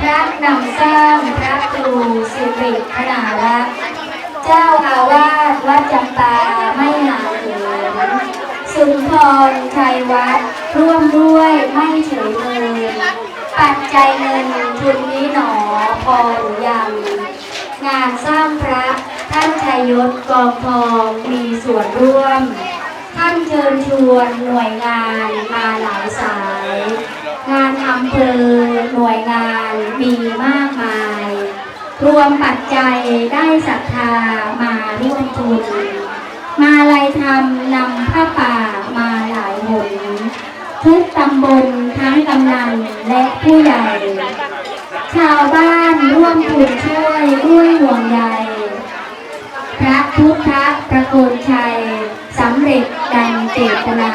พระนำสร้างพระครูสิริพนารักษ์เจ้าอาวาสวัดจำปาไม่หาเหินสุนทรชัยวัดร่วมด้วยไม่เฉยเมยปัจจัยเงินทุนนี้หนอพอหรือยัง งานสร้างพระท่านชัยยศกองทองมีส่วนร่วม ท่านเชิญชวนหน่วยงานมาหลายสาย งานอำเภอหน่วยงานมีมากมาย รวมปัจจัยได้ศรัทธามาร่วมทุน มาลัยธรรมนำผ้าป่ามาหลายหนทุกตำบลทั้งกำนันและผู้ใหญ่ ชาวบ้านร่วมทุนช่วยด้วยห่วงใยพระพุทธประโคนชัยสำเร็จดังเจตนา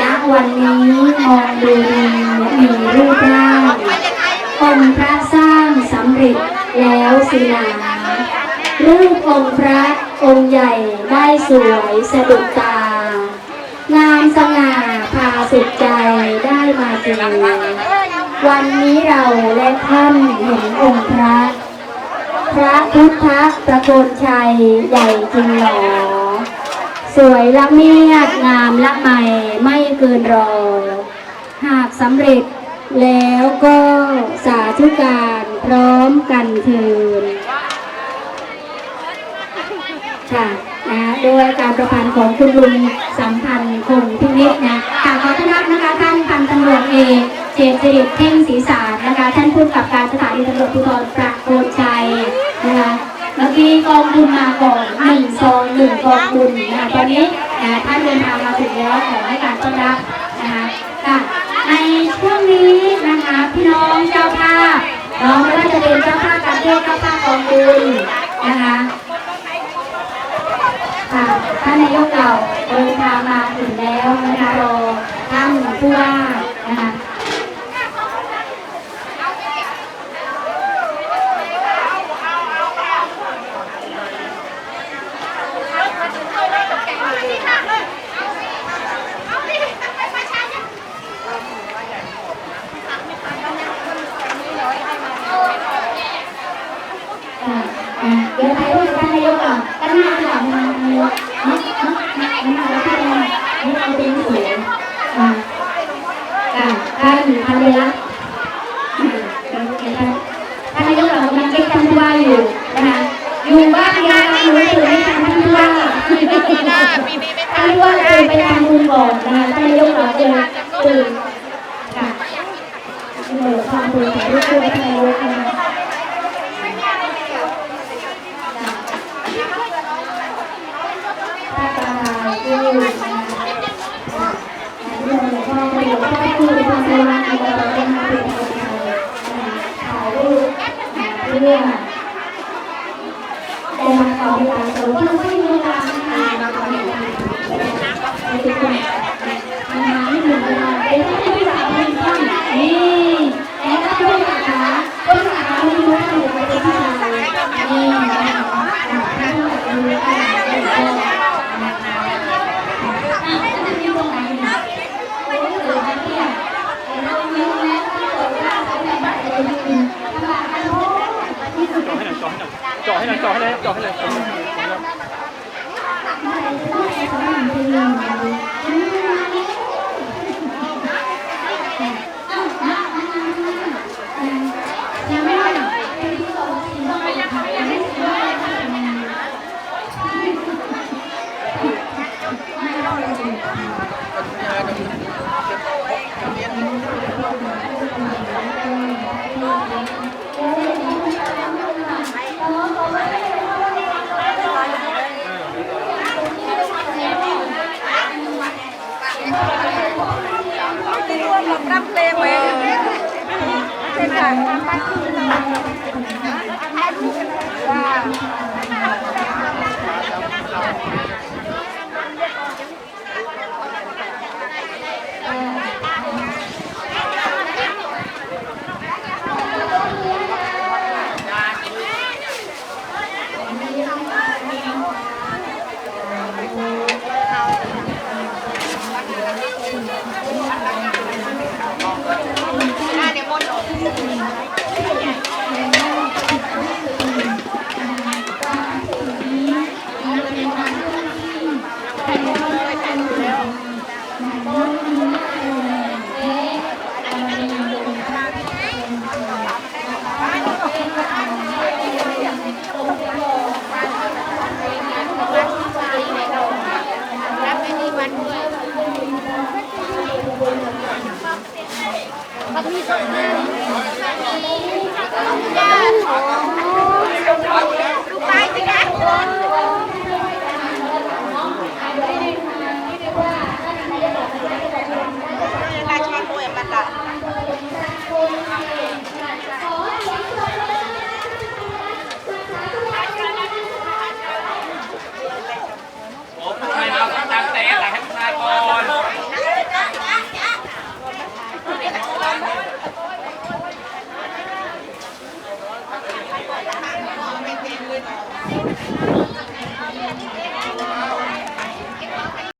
ณวันนี้มองดูดี มีรูปร่างองค์พระสร้างสำเร็จแล้วสินารูปองค์พระองค์ใหญ่ได้สวยสะดุดตา งามสง่าพาสุดใจได้มาเจอวันนี้เราและท่านเห็นองค์พระ พระพุทธประโคนชัยใหญ่จริงหรอสวยละเมียดงามละไมไม่เกินรอ หากสำเร็จแล้วก็สาธุการพร้อมกันเทินค่ะนะโดยการประพันธ์ของคุณลุงสัมพันธ์คงพินิจนะค่ะขอต้อนรับนะคะท่านพันตำรวจเอกเจตสิริเท่งศรีสารนะคะท่านผู้กำกับการสถานีตำรวจภูธรประโคนชัยนะคะเมื่อกี้กองบุญมาก่อนหนึ่งซองหนึ่งกองบุญนะคะตอนนี้นะท่านเดินทางมาถึงแล้วขอให้การต้อนรับนะคะค่ะ ในช่วงนี้นะคะพี่น้องเจ้าภาพน้องไม่ว่าจะเป็นเจ้าภาพการเทศเจ้าภาพกองบุญนะคะค่ะท่านนายกเราเดินทางมาถึงแล้วนะคะรอท่านผู้ว่านะคะ อ่าอ่าเดี๋ยวถ่ายรูปกับท่านนายกก่อนด้านหน้าค่ะท่านนายกเนาะเนาะเนาะเนาะพี่แดงนี่เอาเป็นสวยอ่าอ่าท่านพันเดลักษณ์อ่าท่านนายกเรากำลังเช็คท่านผู้ว่าอยู่นะคะอยู่บ้านยายหนูตื่นไม่ทันท่านผู้ว่าท่านผู้ว่าตื่นไปทำบุญก่อนนะคะท่านนายกเราตื่นตื่นค่ะเดี๋ยวความบุญถ่ายรูปคู่กับท่านนายกนะคะ ถ้าตาที่ที่หลวงพ่อหลวงพ่อคือทำบุญมาเราเป็นมาเป็นคนไทยถ่ายรูป ที่นี่ค่ะแต่มาขอเวลาสมที่ไม่มีเวลานะคะมาขอเวลาไปทุกคนมาไม่ถึงเวลาเดี๋ยวจะให้สาวพิมพ์ท่านนี่แล้วก็ผู้สาขาผู้สาขาไม่รู้ว่าหนูไปเป็นผู้ชายนี่นะคะท่านผู้สาขาดูได้ จ่อให้หน่อยจ่อให้หน่อยจ่อให้หน่อยจ่อให้หน่อยจ่อให้หน่อย หลับรับเพลงไว้เป็นการทำบ้านที่เราว่าค ลูก